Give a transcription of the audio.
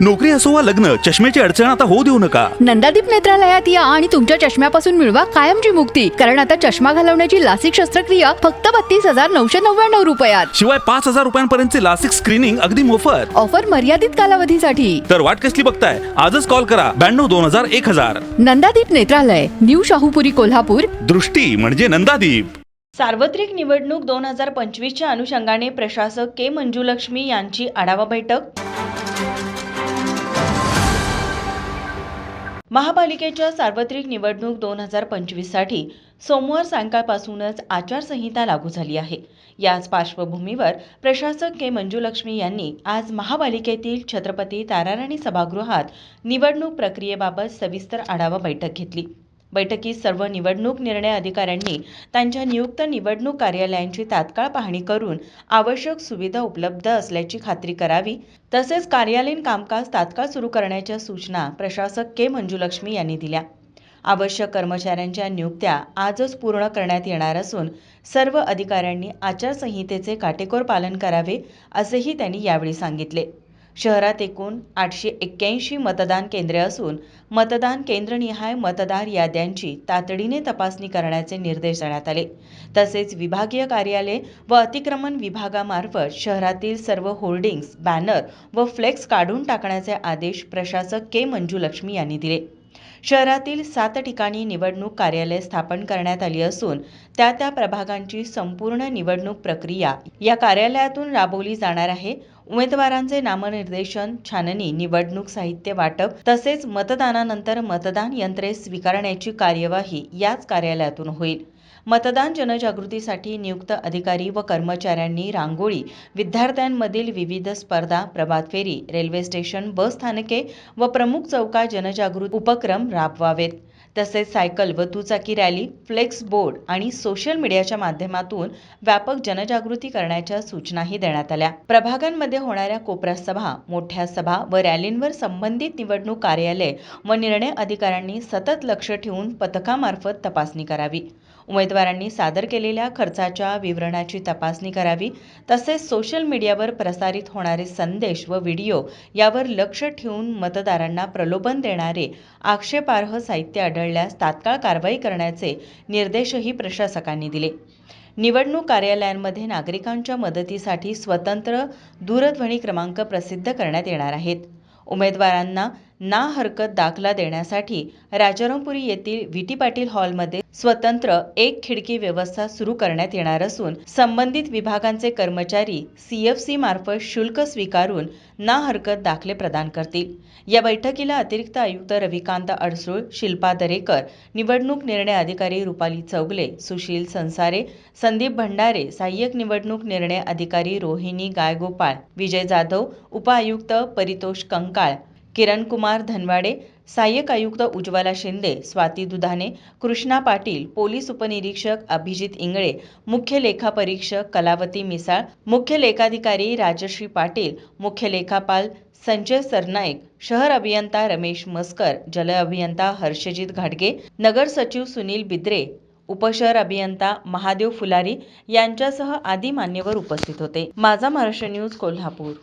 नोकरी असो वा लग्न चष्म्याची अडचण आता होऊ देऊ नका. नंदादीप नेत्रालयात या आणि तुमच्या चष्म्यापासून मिळवा कायमची मुक्ती. कारण आता चष्मा घालवण्याची लासिक शस्त्रक्रिया फक्त बत्तीस हजार नऊशे नव्याण्णव रुपयात. शिवाय पाच हजार रुपयांपर्यंतचे लासिक स्क्रीनिंग अगदी मोफत. ऑफर मर्यादित कालावधीसाठी. तर वाट कसली बघताय? आजच कॉल करा. ब्याण्णव दोन हजार एक हजार. नंदादीप नेत्रालय न्यू शाहूपुरी कोल्हापूर. दृष्टी म्हणजे नंदादीप. सार्वत्रिक निवडणूक दोन हजार पंचवीसच्या अनुषंगाने प्रशासक के मंजुलक्ष्मी यांची आढावा बैठक. महापालिकेच्या सार्वत्रिक निवडणूक दोन हजार पंचवीससाठी सोमवार सायंकाळपासूनच आचारसंहिता लागू झाली आहे. याच पार्श्वभूमीवर प्रशासक के मंजुलक्ष्मी यांनी आज महापालिकेतील छत्रपती ताराराणी सभागृहात निवडणूक प्रक्रियेबाबत सविस्तर आढावा बैठक घेतली. बैठकीत सर्व निवडणूक निर्णय अधिकाऱ्यांनी त्यांच्या नियुक्त निवडणूक कार्यालयांची तात्काळ पाहणी करून आवश्यक सुविधा उपलब्ध असल्याची खात्री करावी. तसेच कार्यालयीन कामकाज तात्काळ सुरू करण्याच्या सूचना प्रशासक के. मंजुलक्ष्मी यांनी दिल्या. आवश्यक कर्मचाऱ्यांच्या नियुक्त्या आजच पूर्ण करण्यात येणार असून सर्व अधिकाऱ्यांनी आचारसंहितेचे काटेकोर पालन करावे असेही त्यांनी यावेळी सांगितले. शहरात एकूण आठशे एक्क्याऐंशी मतदान केंद्रे असून मतदान केंद्रनिहाय मतदार याद्यांची तातडीने तपासणी करण्याचे निर्देश देण्यात आले. तसेच विभागीय कार्यालय व अतिक्रमण विभागामार्फत शहरातील सर्व होर्डिंग्स बॅनर व फ्लेक्स काढून टाकण्याचे आदेश प्रशासक के. मंजुलक्ष्मी यांनी दिले. शहरातील सात ठिकाणी निवडणूक कार्यालय स्थापन करण्यात आली असून त्या त्या प्रभागांची संपूर्ण निवडणूक प्रक्रिया या कार्यालयातून राबवली जाणार आहे उमेदवारांचे नामनिर्देशन छाननी निवडणूक साहित्य वाटप तसेच मतदानानंतर मतदान यंत्रे स्वीकारण्याची कार्यवाही याच कार्यालयातून होईल. मतदान जनजागृतीसाठी नियुक्त अधिकारी व कर्मचाऱ्यांनी रांगोळी विद्यार्थ्यांमधील विविध स्पर्धा प्रभात फेरी रेल्वे स्टेशन बस स्थानके व प्रमुख चौका जनजागृती उपक्रम राबवावेत. तसेच सायकल व दुचाकी रॅली फ्लेक्स बोर्ड आणि सोशल मीडियाच्या माध्यमातून व्यापक जनजागृती करण्याच्या सूचनाही देण्यात आल्या. प्रभागांमध्ये होणाऱ्या कोपरा सभा मोठ्या सभा व रॅलींवर संबंधित निवडणूक कार्यालय व निर्णय अधिकाऱ्यांनी सतत लक्ष ठेवून पथकामार्फत तपासणी करावी. उमेदवारांनी सादर केलेल्या खर्चाच्या विवरणाची तपासणी करावी तसेच सोशल मीडियावर प्रसारित होणारे संदेश व व्हिडिओ यावर लक्ष ठेवून मतदारांना प्रलोभन देणारे आक्षेपार्ह साहित्य आढळल्यास तात्काळ कारवाई करण्याचे निर्देशही प्रशासकांनी दिले. निवडणूक कार्यालयांमध्ये नागरिकांच्या मदतीसाठी स्वतंत्र दूरध्वनी क्रमांक प्रसिद्ध करण्यात येणार आहेत. उमेदवारांना ना हरकत दाखला देण्यासाठी राजारामपुरी येथील व्हीटी पाटील हॉलमध्ये स्वतंत्र एक खिडकी व्यवस्था सुरू करण्यात येणार असून संबंधित विभागांचे कर्मचारी सीएफसी मार्फत शुल्क स्वीकारून ना हरकत दाखले प्रदान करतील. या बैठकीला अतिरिक्त आयुक्त रविकांत अडसूळ शिल्पा दरेकर निवडणूक निर्णय अधिकारी रुपाली चौगले सुशील संसारे संदीप भंडारे सहाय्यक निवडणूक निर्णय अधिकारी रोहिणी गायगोपाळ विजय जाधव उपआयुक्त परितोष कंकाळ किरण कुमार धनवाडे सहाय्यक आयुक्त उज्ज्वला शिंदे स्वाती दुधाने कृष्णा पाटील पोलीस उपनिरीक्षक अभिजित इंगळे मुख्य लेखापरीक्षक कलावती मिसाळ मुख्य लेखाधिकारी राजश्री पाटील मुख्य लेखापाल संजय सरनाईक शहर अभियंता रमेश मस्कर जल अभियंता हर्षजित घाटगे नगर सचिव सुनील बिद्रे उपशहर अभियंता महादेव फुलारी यांच्यासह आदी मान्यवर उपस्थित होते. माझा महाराष्ट्र न्यूज कोल्हापूर.